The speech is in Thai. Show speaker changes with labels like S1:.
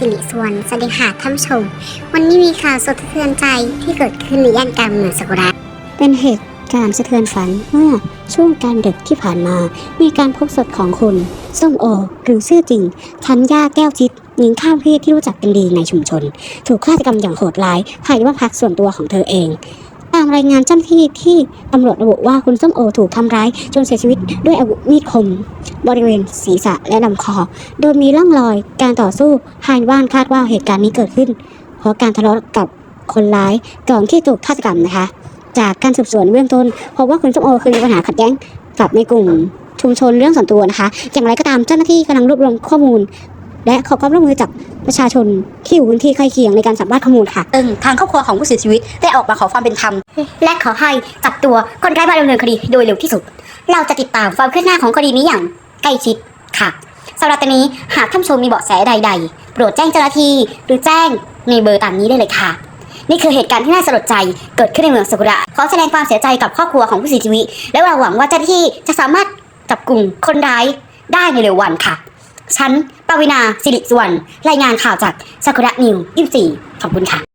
S1: สวนสวัสดีค่ะท่านผู้ชม วันนี้มีข่าวสะเทือนใจที่เกิดขึ้นในย่านกลางเมืองสกุระ เป็นเหตุการณ์สะเทือนฝันเมื่อช่วงการดึกที่ผ่านมา มีการพบศพของคุณส้มโอ หรือชื่อจริงชันย่าแก้วจิตหญิงข้ามเพศที่รู้จักกันดีในชุมชน ถูกฆาตกรรมอย่างโหดร้ายภายในบ้านพักส่วนตัวของเธอเองามรายงานเจ้าหน้าที่ที่ตำรวจระบุว่าคุณส้มโอถูกทำร้ายจนเสียชีวิตด้วยอาวุธมีดคม บริเวณศีรษะและลำคอ โดยมีร่องรอยการต่อสู้ภายในบ้านคาดว่าเหตุการณ์นี้เกิดขึ้น เพราะการทะเลาะกับคนร้ายก่อนที่ถูกฆาตกรรมนะคะ จากการสืบสวนเบื้องต้นพบว่าคุณส้มโอเคยมีปัญหาขัดแย้งกับในกลุ่มชุมชนเรื่องส่วนตัวนะคะ อย่างไรก็ตามเจ้าหน้าที่กำลังรวบรวมข้อมูล และขอความร่วมมือจากประชาชนที่อยู่พื้นที่ใกล้เคียงในการสัมภาษณ์ข้อมูลค่ะ
S2: ซึ่งทางครอบครัวของผู้เสียชีวิตได้ออกมาขอความเป็นธรรม
S1: และขอให้จับตัวคนร้ายมาดำเนินคดีโดยเร็วที่สุด เราจะติดตามความคืบหน้าของคดีนี้อย่างใกล้ชิดค่ะสำหรับตอนนี้หากท่านผู้ชมมีเบาะแสใด ๆ โปรดแจ้งเจ้าหน้าที่หรือแจ้งในเบอร์ตามนี้ได้เลยค่ะ นี่คือเหตุการณ์ที่น่าสลดใจเกิดขึ้นในเมืองสกุระขอแสดงความเสียใจกับครอบครัวของผู้เสียชีวิต และเราหวังว่าเจ้าหน้าที่จะสามารถจับกลุ่มคนร้ายได้ในเร็ววันค่ะ ฉัน ปวินาสิริสุวรรณรายงานข่าวจากซากุระนิว24ขอบคุณค่ะ